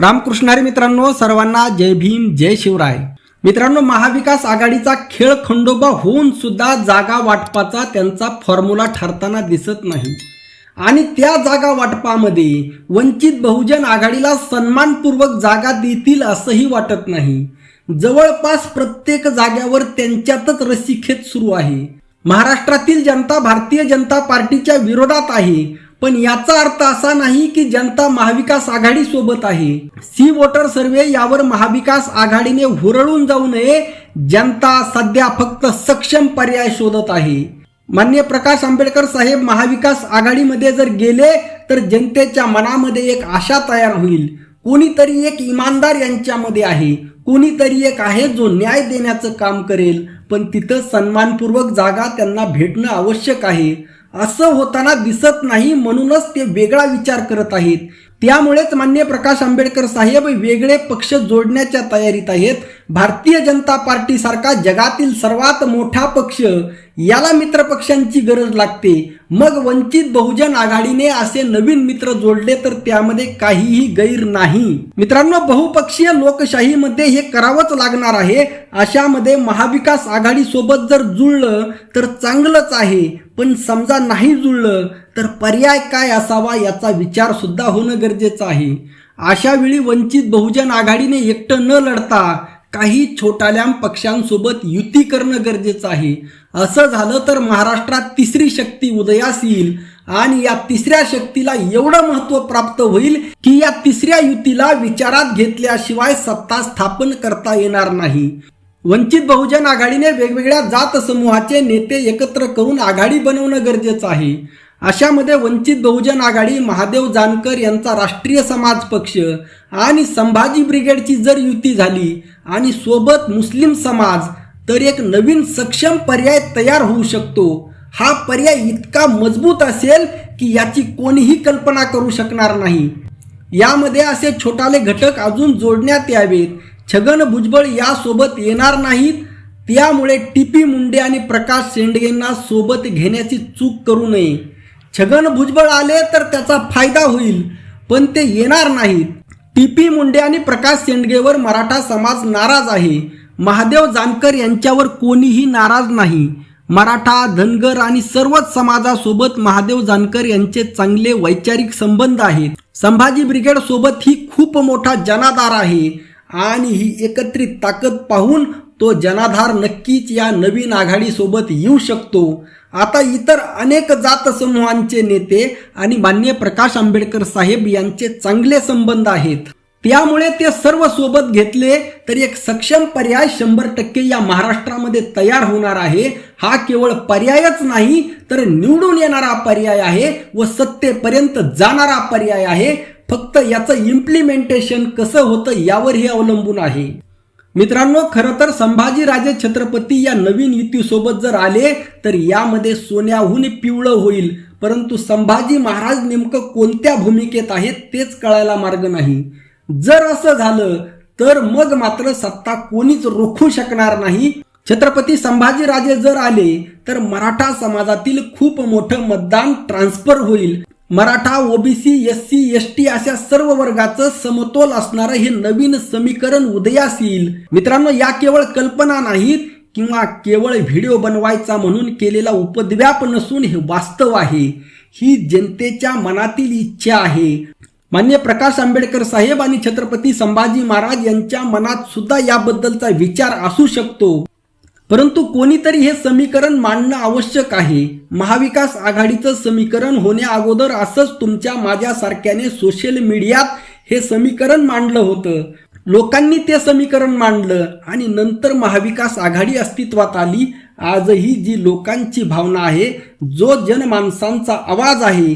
रामकृष्णारी मित्रांनो सर्वांना जय भीम जय शिवराय. मित्रांनो महाविकास आघाडीचा खेळ खंडोबा होऊन सुद्धा जागा वाटपाचा त्यांचा फॉर्म्युला ठरताना दिसत नाही. आणि त्या जागा वाटपामध्ये वंचित बहुजन आघाडीला सन्मानपूर्वक जागा देतील असंही वाटत नाही. जवळपास प्रत्येक जाग्यावर त्यांच्यातच रस्सीखेच सुरू आहे. महाराष्ट्रातील जनता भारतीय जनता पार्टीच्या विरोधात आहे. पण याचा अर्थ असा नाही की जनता महाविकास आघाडी सोबत आहे. सी वोटर सर्वे यावर महाविकास आघाडीने हुरळून जाऊ नये. जनता सध्या फक्त सक्षम पर्याय शोधत आहे. मान्य प्रकाश आंबेडकर साहेब महाविकास आघाडीमध्ये जर गेले तर जनतेच्या मनामध्ये एक आशा तयार होईल. कोणीतरी एक इमानदार यांच्यामध्ये आहे. कोणीतरी एक आहे जो न्याय देण्याचं काम करेल. पण तिथं सन्मानपूर्वक जागा त्यांना भेटणं आवश्यक आहे. असं होताना दिसत नाही म्हणूनच ते वेगळा विचार करत आहेत. त्यामुळेच मान्य प्रकाश आंबेडकर साहेब वेगळे पक्ष जोडण्याच्या तयारीत आहेत. भारतीय जनता पार्टीसारखा जगातील सर्वात मोठा पक्ष याला मित्रपक्षांची गरज लागते. मग वंचित बहुजन आघाडीने असे नवीन मित्र जोडले तर त्यामध्ये काहीही गैर नाही. मित्रांनो बहुपक्षीय लोकशाहीमध्ये हे करावंच लागणार आहे. अशामध्ये महाविकास आघाडी सोबत जर जुळलं तर चांगलंच आहे. पण समजा नाही जुळलं तर पर्याय काय असावा याचा विचार सुद्धा होणं गरजेचं आहे. अशा वेळी वंचित बहुजन आघाडीने एकटं न लढता काही छोटाल्या पक्षांसोबत युती करणं गरजेचं आहे. असं झालं तर महाराष्ट्रात तिसरी शक्ती उदयास येईल आणि या तिसऱ्या शक्तीला एवढं महत्त्व प्राप्त होईल की या तिसऱ्या युतीला विचारात घेतल्याशिवाय सत्ता स्थापन करता येणार नाही. वंचित बहुजन आघाडीने वेगवेगळ्या जात समूहाचे नेते एकत्र करून आघाडी बनवणं गरजेचं आहे. अशामध्ये वंचित बहुजन आघाडी महादेव जानकर यांचा राष्ट्रीय समाज पक्ष आणि संभाजी ब्रिगेडची जर युती झाली आणि सोबत मुस्लिम समाज तर एक नवीन सक्षम पर्याय तयार होऊ शकतो. हा पर्याय इतका मजबूत असेल की याची कोणीही कल्पना करू शकणार नाही. यामध्ये असे छोटाले घटक अजून जोडण्यात यावेत. छगन भुजबळ यासोबत येणार नाहीत. त्यामुळे टी पी मुंडे आणि प्रकाश शेंडगेंना सोबत घेण्याची चूक करू नये. छगन भुजबळ आले तर त्याचा फायदा होईल पण ते येणार नाहीत. टीपी मुंडे आणि प्रकाश शेंडगेवर मराठा समाज नाराज आहे. महादेव जानकर यांच्यावर कोणीही नाराज नाही. मराठा धनगर आणि सर्वच समाजासोबत महादेव जानकर यांचे चांगले वैचारिक संबंध आहेत. संभाजी ब्रिगेड सोबत ही खूप मोठा जनाधार आहे आणि ही एकत्रित ताकद पाहून तो जनाधार नक्कीच या नवीन आघाडीसोबत येऊ शकतो. आता इतर अनेक जात समूहांचे नेते आणि मान्य प्रकाश आंबेडकर साहेब यांचे चांगले संबंध आहेत. त्यामुळे ते सर्व सोबत घेतले तर एक सक्षम पर्याय शंभर टक्के या महाराष्ट्रामध्ये तयार होणार आहे. हा केवळ पर्यायच नाही तर निवडून येणारा पर्याय आहे व सत्तेपर्यंत जाणारा पर्याय आहे. फक्त याचं इम्प्लिमेंटेशन कसं होतं यावर हे अवलंबून आहे. मित्रांनो खरं तर संभाजीराजे छत्रपती या नवीन युतीसोबत जर आले तर यामध्ये सोन्याहून पिवळं होईल. परंतु संभाजी महाराज नेमकं कोणत्या भूमिकेत आहेत तेच कळायला मार्ग नाही. जर असं झालं तर मग मात्र सत्ता कोणीच रोखू शकणार नाही. छत्रपती संभाजीराजे जर आले तर मराठा समाजातील खूप मोठं मतदान ट्रान्सफर होईल. Maratha OBC S C S T अशा सर्व वर्गाचं समतोल असणारं हे नवीन समीकरण उदयास येईल. मित्रांनो या केवळ कल्पना नाहीत किंवा केवळ व्हिडिओ बनवायचा म्हणून केलेला उपद्व्याप नसून हे वास्तव आहे. ही जनतेच्या मनातील इच्छा आहे. मान्य प्रकाश आंबेडकर साहेब आणि छत्रपती संभाजी महाराज यांच्या मनात सुद्धा याबद्दलचा विचार असू शकतो. परंतु कोणीतरी हे समीकरण मांडणं आवश्यक आहे. महाविकास आघाडीचं समीकरण होण्या अगोदर असंच तुमच्या माझ्यासारख्याने सोशल मीडियात हे समीकरण मांडलं होतं. लोकांनी ते समीकरण मांडलं आणि नंतर महाविकास आघाडी अस्तित्वात आली. आजही जी लोकांची भावना आहे जो जनमानसांचा आवाज आहे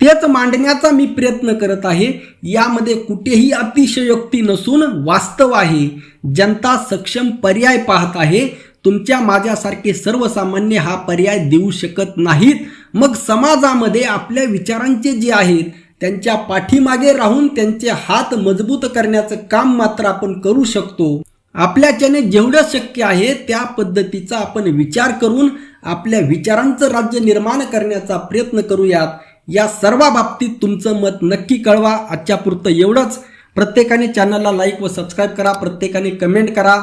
तेच मांडण्याचा मी प्रयत्न करत आहे. यामध्ये कुठेही अतिशयोक्ती नसून वास्तव आहे. जनता सक्षम पर्याय पाहत आहे. तुमच्या माझ्यासारखे सर्वसामान्य हा पर्याय देऊ शकत नाहीत. मग समाजामध्ये आपल्या विचारांचे जे आहेत त्यांच्या पाठीमागे राहून त्यांचे हात मजबूत करण्याचं काम मात्र आपण करू शकतो. आपल्याच्याने जेवढं शक्य आहे त्या पद्धतीचा आपण विचार करून आपल्या विचारांचं राज्य निर्माण करण्याचा प्रयत्न करूयात. या सर्व बाबतीत तुमचं मत नक्की कळवा. आजच्या पुरतं एवढंच. प्रत्येकाने चॅनलला लाईक व सबस्क्राईब करा. प्रत्येकाने कमेंट करा.